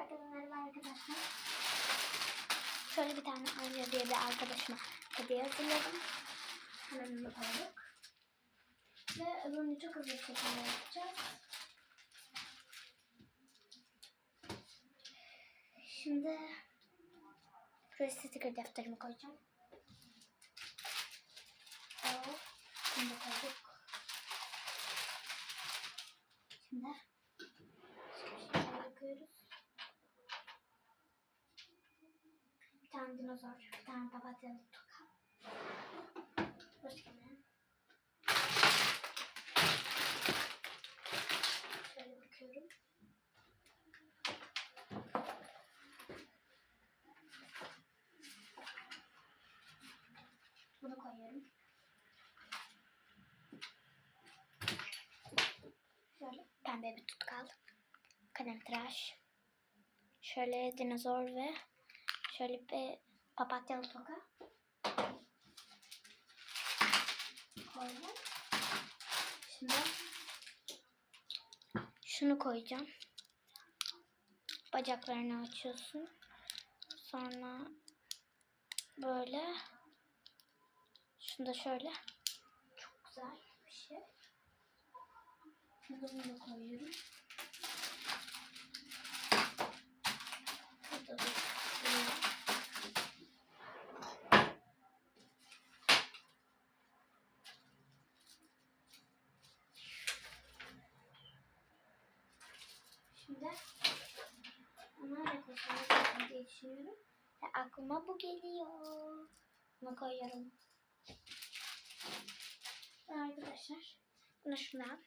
Herkese merhaba arkadaşlar. Şöyle bir tane Anja diye bir arkadaşıma hediye hazırladım. Hemen onu koyduk. Ve öbürünü çok hızlı bir şekilde yapacağız. Şimdi buraya sticker defterimi koyacağım. O, Şimdi koyduk. Şimdi şöyle bakıyoruz. Bir tane dinozor, bir tane papatyalı toka. Başka ne? Şöyle bakıyorum. Bunu koyuyorum. Şöyle pembe bir tutkal. Kalem tıraş. Şöyle dinozor ve şöyle bir papatyalı toka. Şimdi şunu koyacağım. Bacaklarını açıyorsun. Sonra böyle şunu da şöyle çok güzel bir şey. Bunu da koyuyorum. Şimdi onlarla koşalım diye düşünüyorum. Ve aklıma bu geliyor. Bunu koyuyorum. Arkadaşlar bunu şuna